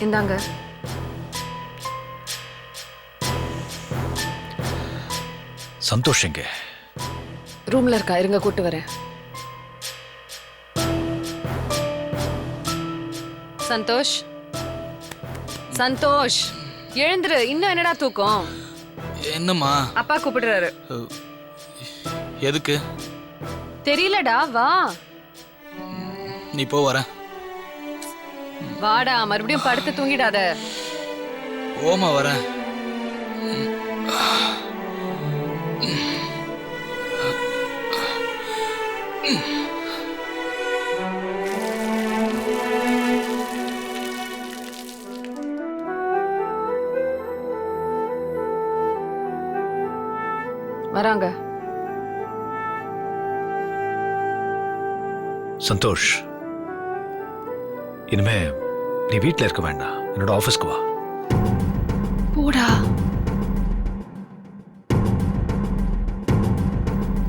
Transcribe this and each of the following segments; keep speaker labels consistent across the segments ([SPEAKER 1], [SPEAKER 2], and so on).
[SPEAKER 1] இந்தாங்க.
[SPEAKER 2] சந்தோஷ் எங்க?
[SPEAKER 1] ரூம்ல இருக்கா? இருங்க கூட்டு வரேன். சந்தோஷ். சந்தோஷ். எழுந்துரு. இன்னும் என்னடா தூக்கம்?
[SPEAKER 2] என்னம்மா?
[SPEAKER 1] அப்பா கூப்பிடுறாரு.
[SPEAKER 2] எதுக்கு?
[SPEAKER 1] தெரியலடா வா.
[SPEAKER 2] நீ போ வரேன்.
[SPEAKER 1] வாடா மறுபடியும் படுத்து தூங்கிடாத.
[SPEAKER 2] ஓமா வரேன்
[SPEAKER 1] வராங்க.
[SPEAKER 2] சந்தோஷ் இனிமே நீ வீட்ல இருக்க வேண்டாம். என்னோட ஆபீஸ்க்கு வா.
[SPEAKER 1] போடா.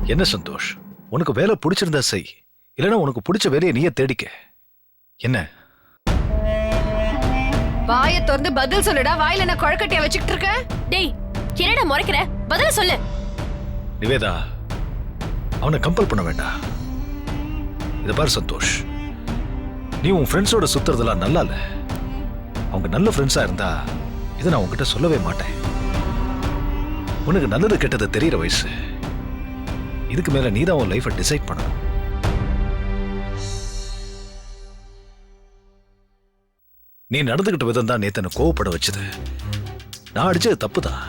[SPEAKER 2] என்ன சந்தோஷ்? உனக்கு வேலை பிடிச்சிருந்தா செய். இல்லைன்னா உனக்கு பிடிச்ச வேலையை நீயே தேடிக்க. என்ன?
[SPEAKER 1] வாயை திறந்து பதில் சொல்லுடா. வாயில என்ன குழக்கட்டையா வச்சுக்கிட்டு இருக்க?
[SPEAKER 3] டேய் என்னடா முறைக்கிற? பதில சொல்லு.
[SPEAKER 2] நிவேதா அவனை கம்பல் பண்ண வேண்டாம். இதை பாரு சந்தோஷ். நீ உன் ஃப்ரெண்ட்ஸோட சுத்துறதெல்லாம் நல்லா இல்ல அவங்க நல்ல ஃப்ரெண்ட்ஸாக இருந்தா இதை நான் உங்ககிட்ட சொல்லவே மாட்டேன். உனக்கு நல்லது கெட்டது தெரியற வயசு. இதுக்கு மேல நீ தான் உன் லைஃபை டிசைட் பண்ணணும். நீ நடந்துகிட்ட விதம் தான் நேத்தனை கோவப்பட வச்சது. நான் அடிச்சது தப்புதான்.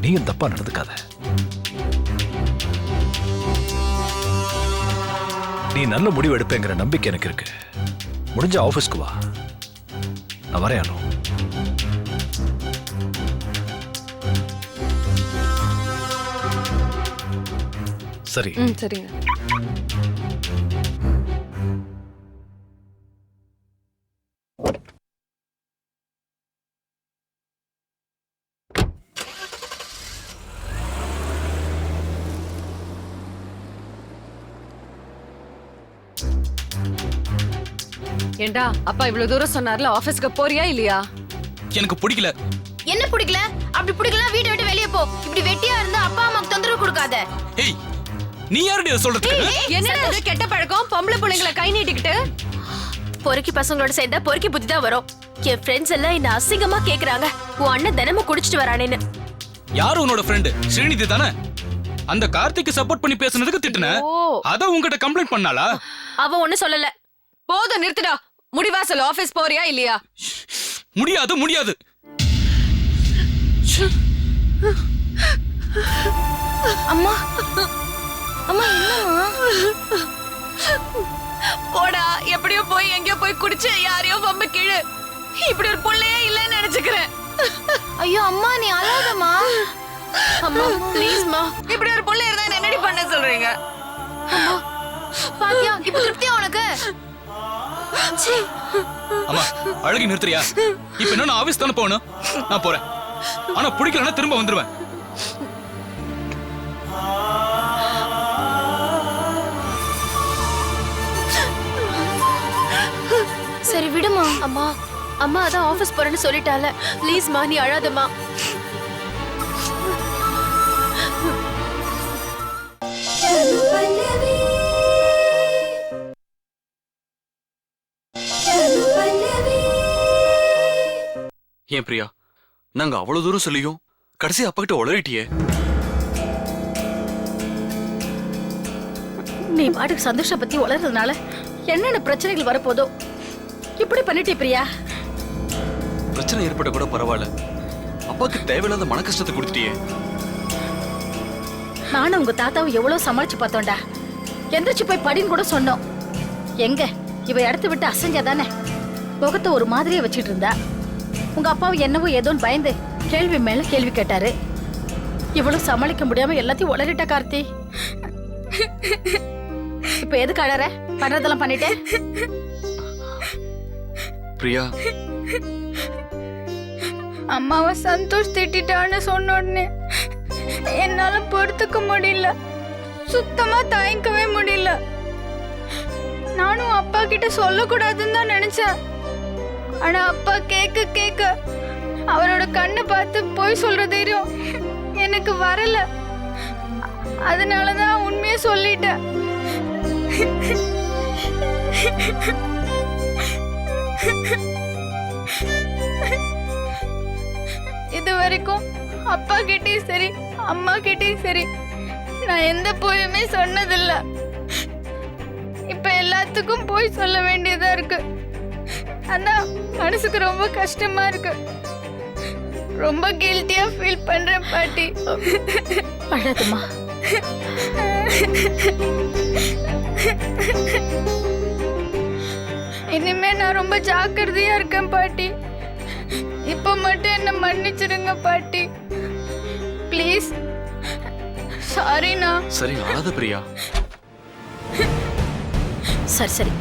[SPEAKER 2] நீயும் தப்பா நடந்துக்காத. நீ நல்ல முடிவு எடுப்பேங்கிற நம்பிக்கை எனக்கு இருக்கு. முடிஞ்ச ஆபீஸ்க்கு வா. நான் வரேன் அனு. சரி.
[SPEAKER 1] சரிங்க. ஏண்டா அப்பா இவ்வளவு தூரம் சொன்னார்ல ஆபீஸ்க்கு போறியா இல்லையா?
[SPEAKER 4] எனக்கு பிடிக்கல.
[SPEAKER 3] என்ன பிடிக்கல? அப்படி பிடிக்கல வீட்டை விட்டு வெளியே போ. இப்படி வெட்டியா இருந்தா அப்பா அம்மாக்கு தொந்தரவு கொடுக்காத.
[SPEAKER 4] ஏய் நீ யாருடி இதை சொல்றதுக்கு?
[SPEAKER 1] என்னடா இது கெட்ட பழக்கம்? பொம்பளை பிள்ளைங்களை கை நீட்டிக்கிட்டு?
[SPEAKER 3] பொறுக்கி பசங்களோட சேர்ந்தா பொறுக்கி புத்தி தான் வரும். என் ஃப்ரெண்ட்ஸ் எல்லாம் என்ன அசிங்கமா கேக்குறாங்க. உன் அண்ணன் தினமும் குடிச்சிட்டு வரானேன்னு.
[SPEAKER 4] யாரு உன்னோட ஃப்ரெண்டு ஸ்ரீநிதி தானே? அந்த கார்த்திக்கு சப்போர்ட் பண்ணி பேசுனதுக்கு திட்டுன.
[SPEAKER 1] ஓ.
[SPEAKER 4] அத உன்கிட்ட கம்ப்ளைண்ட் பண்ணாளா?
[SPEAKER 3] அவ ஒண்ணு சொல்லல.
[SPEAKER 1] போதும் நிறுத்துடா. முடிவா சொல்லு ஆபீஸ் போறியா இல்லையா?
[SPEAKER 4] முடியாது முடியாது.
[SPEAKER 3] அம்மா அம்மா என்னம்மா
[SPEAKER 1] போடா எப்படியோ போய் எங்கேயோ போய் குடிச்சு யாரையோ வம்பு கீழு. இப்படி ஒரு புள்ளையே இல்லைன்னு நினைச்சுக்கிறேன்.
[SPEAKER 3] ஐயோ அம்மா நீ அழாதம்மா. அம்மா ப்ளீஸ்மா
[SPEAKER 1] இப்படி ஒரு புள்ள இருந்தா என்ன என்னடி பண்ண சொல்றீங்க?
[SPEAKER 3] பாத்தியா இப்ப திருப்தியா உனக்கு.
[SPEAKER 4] அம்மா அழகி நிறுத்துறியா? இப்ப என்ன நான் ஆபீஸ் தானே போகணும்? நான் போறேன். ஆனா பிடிக்கலன்னா திரும்ப வந்துருவேன்.
[SPEAKER 3] சரி விடுமா. அம்மா அம்மா அதான் ஆபீஸ் போறேன்னு சொல்லிட்டால. ப்ளீஸ்மா நீ அழாதம்மா.
[SPEAKER 5] ஏன் பிரியா? நாங்க அவ்வளவு தூரம் சொல்லியும் கடைசி அப்பா கிட்ட உளறிட்டியே.
[SPEAKER 6] நீ பாட்டுக்கு சந்தோஷ பத்தி வளர்றதுனால என்னென்ன பிரச்சனைகள் வரப்போதோ இப்படி பண்ணிட்டே பிரியா?
[SPEAKER 5] பிரச்சனை ஏற்பட்ட கூட பரவாயில்ல. அப்பாக்கு தேவையில்லாத மன கஷ்டத்தை கொடுத்துட்டியே.
[SPEAKER 6] நானும் உங்க தாத்தாவை எவ்வளவு சமாளிச்சு பார்த்தோம்டா. எந்திரிச்சு போய் படின்னு கூட சொன்னோம். எங்க? இவ இடத்த விட்டு அசைஞ்சாதானே முகத்தை ஒரு மாதிரியே வச்சிட்டு இருந்தா. உங்க அப்பாவை என்னவோ ஏதோன்னு பயந்து கேள்வி மேல கேள்வி கேட்டாரு. இவ்வளவு சமாளிக்க முடியாம எல்லாத்தையும் உளறிட்ட கார்த்தி. இப்ப எதுக்கு அழற? பண்றதெல்லாம் பண்ணிட்டேன்
[SPEAKER 5] பிரியா.
[SPEAKER 7] அம்மாவை சந்தோஷ் திட்டான்னு சொன்ன உடனே என்னால பொறுத்துக்க முடியல. சுத்தமா தயங்கவே முடியல. நானும் அப்பா கிட்ட சொல்லக்கூடாதுன்னு தான் நினைச்சேன். ஆனா அப்பா கேட்க கேட்க அவரோட கண்ணை பார்த்து போய் சொல்ற தைரியம் எனக்கு வரல. அதனாலதான் உண்மையை சொல்லிட்டேன். இது வரைக்கும் அப்பா கிட்டயும் சரி அம்மா கிட்டயும் சரி நான் எந்த பொய்யுமே சொன்னதில்லை. இப்ப எல்லாத்துக்கும் போய் சொல்ல வேண்டியதா இருக்கு. அதான் மனசுக்கு ரொம்ப கஷ்டமா இருக்கு. ரொம்ப கில்ட்டியா ஃபீல் பண்றேன் பாட்டி.
[SPEAKER 6] அழாதம்மா
[SPEAKER 7] இனிமே நான் ரொம்ப ஜாக்கிரதையா இருக்கேன் பாட்டி. இப்போ மட்டும் என்ன மன்னிச்சிடுங்க பாட்டி. ப்ளீஸ் சாரிண்ணா
[SPEAKER 5] சரி அழாத பிரியா.
[SPEAKER 6] சரி சரி.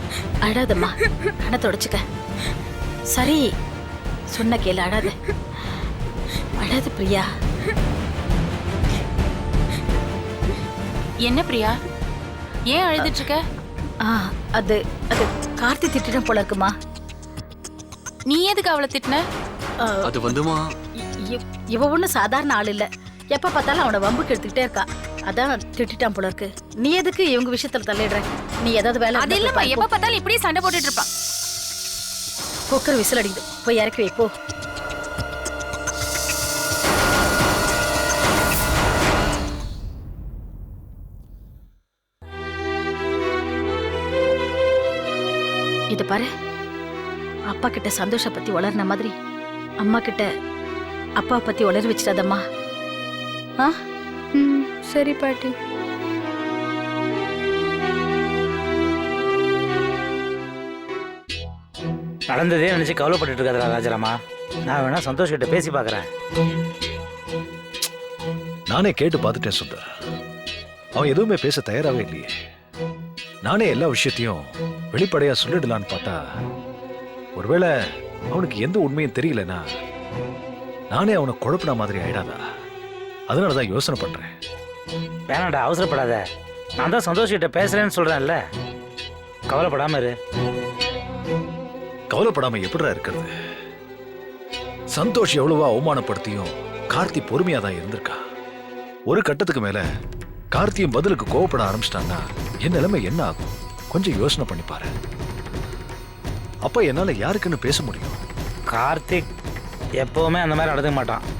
[SPEAKER 6] அழாதம்மா. கண்ணை தொடச்சுக்க. சரி. சொன்ன கேளு அழாத. அழாத பிரியா.
[SPEAKER 1] என்ன பிரியா? ஏன் அழுதுட்டு இருக்க
[SPEAKER 6] ஆ அது அது கார்த்தி திட்டிடம் போல இருக்குமா?
[SPEAKER 1] நீ எதுக்கு அவளை திட்டின?
[SPEAKER 5] அது வந்துமா?
[SPEAKER 6] இவ ஒன்றும் சாதாரண ஆள் இல்ல. எப்ப பார்த்தாலும் அவனை வம்புக்கு எடுத்துக்கிட்டே இருக்கா. அதான் திட்டிட்டான் போல இருக்கு. நீ எதுக்கு இவங்க விஷயத்துல தலையிடுற நீ ஏதாவது வேலை
[SPEAKER 1] அது இல்லம்மா எப்ப
[SPEAKER 6] பாரு.
[SPEAKER 1] பார்த்தாலும் இப்படியே சண்டை போட்டுட்டு இருப்பான்.
[SPEAKER 6] குக்கர் விசில் அடிக்குது. போய் இறக்கி வை போ. இது பாரு. அப்பா கிட்ட சந்தோஷ பத்தி வளர்ன மாதிரி அம்மா கிட்ட அப்பா பத்தி வளர வச்சிடாதம்மா. ஆ?
[SPEAKER 7] சரி பாட்டி.
[SPEAKER 8] நடந்ததே நினைச்சு கவலைப்பட்டுட்டு இருக்காதா ராஜாராமா. நான் வேணா சந்தோஷ் கிட்ட பேசி பார்க்கறேன்
[SPEAKER 2] நானே கேட்டு பார்த்துட்டேன் சுந்தர். அவன் எதுவுமே பேச தயாராகவே இல்லையே. நானே எல்லா விஷயத்தையும் வெளிப்படையா சொல்லிடலான்னு பார்த்தா ஒருவேளை அவனுக்கு எந்த உண்மையும் தெரியலனா நானே அவனை குழப்பின மாதிரி ஆயிடாதா? அதனால தான் யோசனை பண்றேன்.
[SPEAKER 8] வேணாண்டா அவசரப்படாத. நான் தான் சந்தோஷ் கிட்ட பேசுறேன்னு சொல்றேன்ல. கவலைப்படாம இரு.
[SPEAKER 2] கவலைப்படாம எப்படிடா இருக்கிறது? சந்தோஷ் எவ்வளவோ அவமானப்படுத்தியும் கார்த்தி பொறுமையா தான் இருந்திருக்கா. ஒரு கட்டத்துக்கு மேல கார்த்தியும் பதிலுக்கு கோவப்பட ஆரம்பிச்சிட்டான்னா என் நிலைமை என்ன ஆகும்? கொஞ்சம் யோசனை பண்ணி பாரு. அப்ப என்னால யாருக்குன்னு பேச முடியும்?
[SPEAKER 8] கார்த்திக் எப்பவுமே அந்த மாதிரி நடந்துக்க மாட்டான்.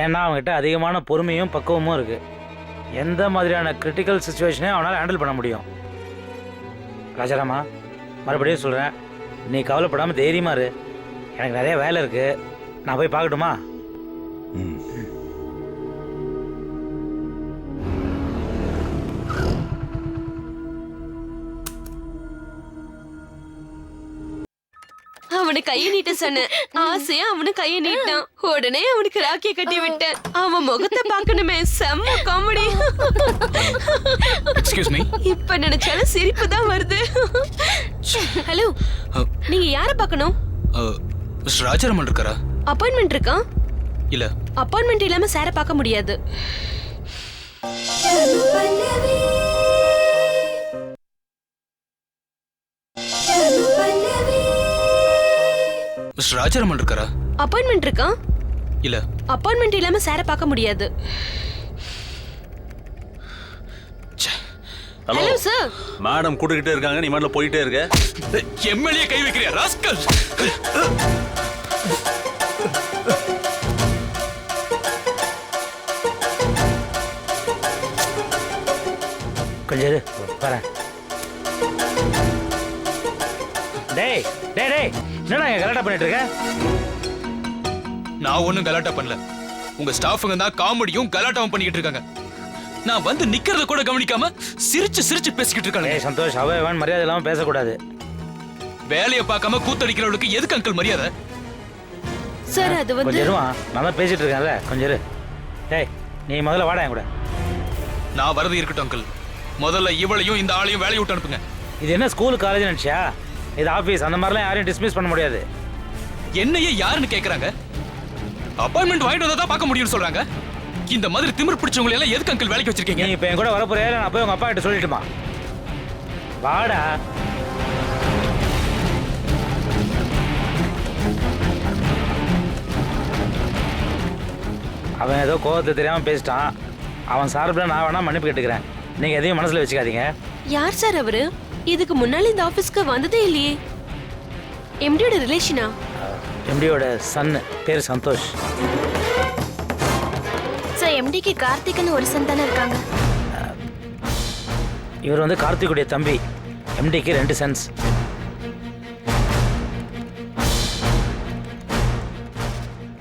[SPEAKER 8] ஏன்னா அவங்ககிட்ட அதிகமான பொறுமையும் பக்குவமும் இருக்குது எந்த மாதிரியான கிரிட்டிக்கல் சுச்சுவேஷனையும் அவனால் ஹேண்டில் பண்ண முடியும். ராஜாராமா மறுபடியும் சொல்கிறேன் நீ கவலைப்படாமல் தைரியமாக இரு. எனக்கு நிறைய வேலை இருக்குது நான் போய் பார்க்கட்டுமா?
[SPEAKER 9] அவனு கைய நீட்ட சொன்னேன். ஆசையா அவனு கைய நீட்டான். உடனே அவனுக்கு ராக்கிய கட்டி விட்டேன். அவன் முகத்தை பார்க்கணுமே. செம்ம காமெடி
[SPEAKER 4] எக்ஸ்கியூஸ் மீ
[SPEAKER 9] இப்ப நினைச்சாலும் சிரிப்பு தான் வருது. ஹலோ நீங்க யார பார்க்கணும்?
[SPEAKER 4] ராஜாராமன் இருக்காரா?
[SPEAKER 9] அப்பாயின்மெண்ட் இருக்கா?
[SPEAKER 4] இல்ல.
[SPEAKER 9] அப்பாயின்மெண்ட் இல்லாம சார பார்க்க முடியாது.
[SPEAKER 4] மிஸ்டர் ராஜாராமன் இருக்காரா?
[SPEAKER 9] அப்பாயின்மெண்ட் இருக்கா?
[SPEAKER 4] இல்ல.
[SPEAKER 9] அப்பாயின்மெண்ட் இல்லாம சார பார்க்க முடியாது.
[SPEAKER 5] ஹலோ
[SPEAKER 9] சார்
[SPEAKER 5] மேடம் கூட்டுக்கிட்டே இருக்காங்க நீ மட்டும் போயிட்டே இருக்க.
[SPEAKER 4] எம்எல்ஏ கை வைக்கிறியா ராஸ்கல்?
[SPEAKER 8] கொஞ்சம் வரேன். டேய் டேய் டேய். என்னடா இங்க கரெக்டாக பண்ணிட்டு இருக்க?
[SPEAKER 4] நான் ஒண்ணும் கலாட்டா பண்ணல. உங்க ஸ்டாஃபுங்க தான் காமெடியும் கலாட்டாவும் பண்ணிக்கிட்டு இருக்காங்க. நான் வந்து நிக்கிறத கூட கவனிக்காம சிரிச்சு சிரிச்சு பேசிக்கிட்டு இருக்காங்க
[SPEAKER 8] டேய் சந்தோஷ் அவன் இவன் மரியாதை இல்லாமல் பேசக்கூடாது.
[SPEAKER 4] வேலையை பார்க்காம கூத்தடிக்கிறவளுக்கு எதுக்கு அங்கிள் மரியாதை?
[SPEAKER 9] சார் அது வந்து
[SPEAKER 8] கொஞ்சம் இருமா நான் தான் பேசிட்டு இருக்கேன்ல கொஞ்சம் இரு. டேய் நீ முதல்ல வாடா என் கூட.
[SPEAKER 4] நான் வரது இருக்கட்டும் அங்கிள் முதல்ல இவளையும் இந்த ஆளையும் வேலையை விட்டு அனுப்புங்க.
[SPEAKER 8] இது என்ன ஸ்கூல் காலேஜ் நினச்சியா? இது ஆஃபீஸ் அந்த மாதிரிலாம் யாரையும் டிஸ்மிஸ் பண்ண முடியாது.
[SPEAKER 4] என்னையே யாருன்னு கேட்குறாங்க அப்பாயின்மெண்ட் வாங்கிட்டு வந்தால் தான் பார்க்க முடியும்னு சொல்றாங்க. இந்த மாதிரி திமிர் பிடிச்சவங்களை எல்லாம் எதுக்கு அங்கிள் வேலைக்கு வச்சிருக்கீங்க?
[SPEAKER 8] நீ இப்போ என் கூட வரப்போறியா நான் போய் உங்கள் அப்பா கிட்ட சொல்லிட்டுமா? வாடா. அவன் ஏதோ கோவத்தை தெரியாமல் பேசிட்டான். அவன் சார்பில் நான் வேணா மன்னிப்பு கேட்டுக்கிறேன். நீங்கள் எதையும் மனசில் வச்சுக்காதீங்க.
[SPEAKER 9] யார் சார் அவரு? இதுக்கு முன்னால இந்த ஆபீஸ்க்கு வந்ததே இல்லையே. எம்டியோட ரிலேஷனா
[SPEAKER 8] எம்டியோட சன்னு பேர் சந்தோஷ்.
[SPEAKER 3] சார் எம்டிக்கு கார்த்திக்னு ஒரு சன் தானே இருக்காங்க.
[SPEAKER 8] இவர் வந்து கார்த்திக்குடைய தம்பி. எம்டிக்கு ரெண்டு சென்ஸ்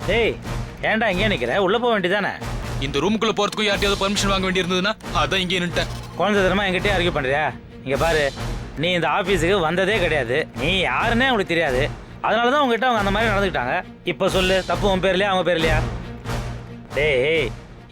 [SPEAKER 8] டேய் ஏன்டா இங்கே நிற்கிற உள்ளே போக வேண்டியதானே
[SPEAKER 4] இந்த ரூமுக்குள்ள போறதுக்கும் யார்ட்டையாவது பர்மிஷன் வாங்க வேண்டியிருந்ததுன்னா அதான் இங்கே நின்ட்டேன்
[SPEAKER 8] குழந்தை தரமா என்கிட்டயே ஆர்கியூ பண்ணுறியா இங்கே பாரு. நீ இந்த ஆஃபீஸுக்கு வந்ததே கிடையாது. நீ யாருன்னே அவங்களுக்கு தெரியாது. அதனால தான் உங்ககிட்ட அவங்க அந்த மாதிரி நடந்துக்கிட்டாங்க. இப்போ சொல்லு தப்பு உன் பேர்லையா அவங்க பேர்லையா? டேய்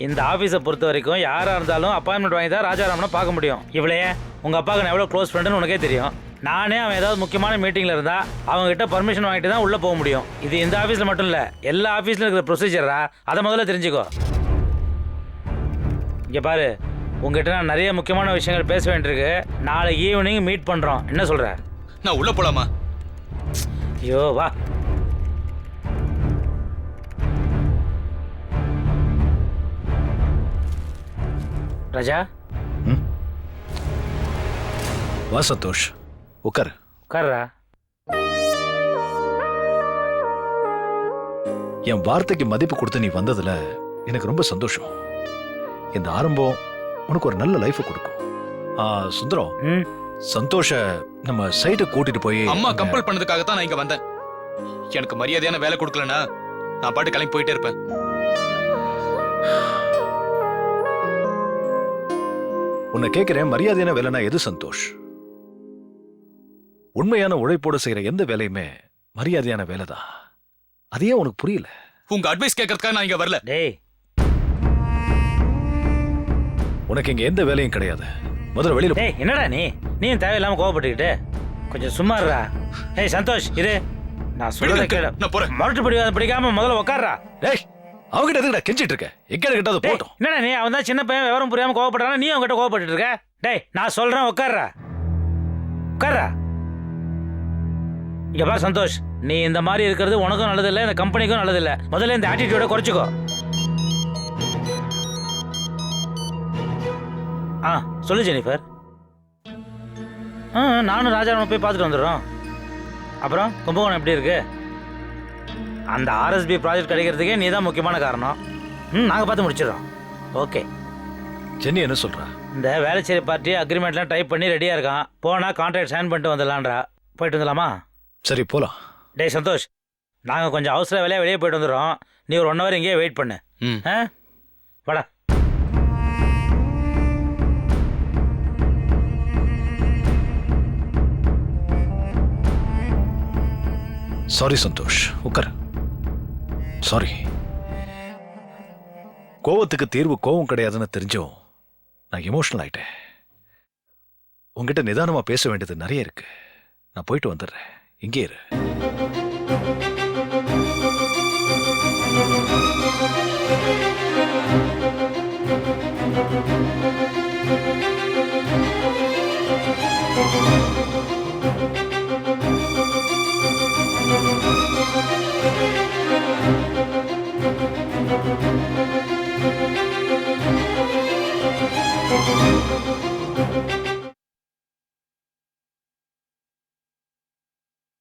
[SPEAKER 8] இந்த ஆஃபீஸை பொறுத்த வரைக்கும் யாராக இருந்தாலும் அப்பாயின்மெண்ட் வாங்கி தான் ராஜாராமனை பார்க்க முடியும். இவளையே உங்கள் அப்பாவுக்கு நான் எவ்வளோ க்ளோஸ் ஃப்ரெண்டுன்னு உனக்கே தெரியும். நானே அவன் ஏதாவது முக்கியமான மீட்டிங்கில் இருந்தா அவங்ககிட்ட பர்மிஷன் வாங்கிட்டு தான் உள்ளே போக முடியும். இது இந்த ஆஃபீஸில் மட்டும் இல்லை எல்லா ஆஃபீஸில் இருக்கிற ப்ரொசீஜரா அதை முதல்ல தெரிஞ்சுக்கோ. இங்கே பாரு உங்ககிட்ட நான் நிறைய முக்கியமான விஷயங்கள் பேச வேண்டியிருக்கு. நாளை ஈவினிங் மீட் பண்ணுறோம் என்ன சொல்கிற
[SPEAKER 4] நான் உள்ள போலாமா?
[SPEAKER 8] ஐயோ வா. ராஜா?
[SPEAKER 2] வா சந்தோஷ். உட்காரு.
[SPEAKER 8] உட்கார்றா.
[SPEAKER 2] என் வார்த்தைக்கு மதிப்பு கொடுத்து நீ வந்ததுல எனக்கு ரொம்ப சந்தோஷம். இந்த ஆரம்பம் உனக்கு ஒரு நல்ல லைஃப் கொடுக்கும். ஆ, சுந்தரம் சந்தோஷ நம்ம சைட்டை கூட்டிட்டு போய்
[SPEAKER 4] அம்மா கம்பல் பண்ணதுக்காக தான் நான் இங்க வந்தேன். எனக்கு மரியாதையான வேலை கொடுக்கலனா நான் பாட்டு கிளம்பி போயிட்டே இருப்பேன்.
[SPEAKER 2] உன்னை கேட்கிறேன் மரியாதையான வேலைனா எது சந்தோஷ்? உண்மையான உழைப்போட செய்யற எந்த வேலையுமே மரியாதையான வேலை தான் அது ஏன் உனக்கு புரியல?
[SPEAKER 4] உங்க அட்வைஸ் கேட்கறதுக்காக நான் இங்க வரல.
[SPEAKER 8] டேய்
[SPEAKER 2] உனக்கு இங்க எந்த வேலையும் கிடையாது. முதல்ல வெளியில போ.
[SPEAKER 8] டேய் என்னடா நீ? நீயும் தேவையில்லாமல் கோவப்பட்டுக்கிட்டு? கொஞ்சம் சும்மா இருடா. டேய் சந்தோஷ் இரு. நான் சொல்றத கேளு.
[SPEAKER 4] நான் போறேன்.
[SPEAKER 8] மறுட்டு பிடிக்காத பிடிக்காம முதல்ல உட்கார்றா
[SPEAKER 2] டேய் அவங்கிட்ட எதுக்குடா கெஞ்சிட்டு இருக்க? எங்க கிட்ட
[SPEAKER 8] டேய்
[SPEAKER 2] போட்டோம்.
[SPEAKER 8] என்னடா நீ? அவன் தான் சின்ன பையன் விவரம் புரியாம கோவப்படுறான்? நீ அவன்கிட்ட கோவப்பட்டுட்டு இருக்க? டேய் நான் சொல்றேன் உட்கார்றா உட்கார்றா இங்க பாரு சந்தோஷ். நீ இந்த மாதிரி இருக்கிறது உனக்கும் நல்லது இல்லை இந்த கம்பெனிக்கும் நல்லது இல்லை முதல்ல இந்த ஆட்டிடியூட குறைச்சிக்கோ. ஆ சொல்லு ஜெனிஃபர். ஆ நானும் ராஜாராம போய் பார்த்துட்டு வந்துடுறோம். அப்புறம் கும்பகோணம் எப்படி இருக்கு? அந்த ஆர்எஸ்பி ப்ராஜெக்ட் கிடைக்கிறதுக்கே நீ தான் முக்கியமான காரணம். ம் நாங்கள் பார்த்து முடிச்சிடுறோம். ஓகே.
[SPEAKER 2] ஜென்னி என்ன சொல்றா?
[SPEAKER 8] இந்த வேலைச்சேரி பார்ட்டி அக்ரிமெண்ட்லாம் டைப் பண்ணி ரெடியாக இருக்கான். போனால் கான்ட்ராக்ட் சைன் பண்ணிட்டு வந்துடலான்றா. போயிட்டு வந்துடலாமா?
[SPEAKER 2] சரி போலாம்.
[SPEAKER 8] டேய் சந்தோஷ். நாங்கள் கொஞ்சம் அவசர வேலையாக வெளியே போயிட்டு வந்துடுறோம். நீ ஒரு ஒன் ஹவர் இங்கேயே வெயிட் பண்ணு.
[SPEAKER 4] ம்.
[SPEAKER 8] ஆ? வாடா.
[SPEAKER 2] சாரி சந்தோஷ். உட்கார். சாரி கோவத்துக்கு தீர்வு கோவம் கிடையாதுன்னு தெரிஞ்சும் நான் எமோஷனல் ஆயிட்டேன். உங்ககிட்ட நிதானமாக பேச வேண்டியது நிறைய இருக்கு. நான் போயிட்டு வந்துடுறேன். இங்கே இரு. Thank you. Thank you.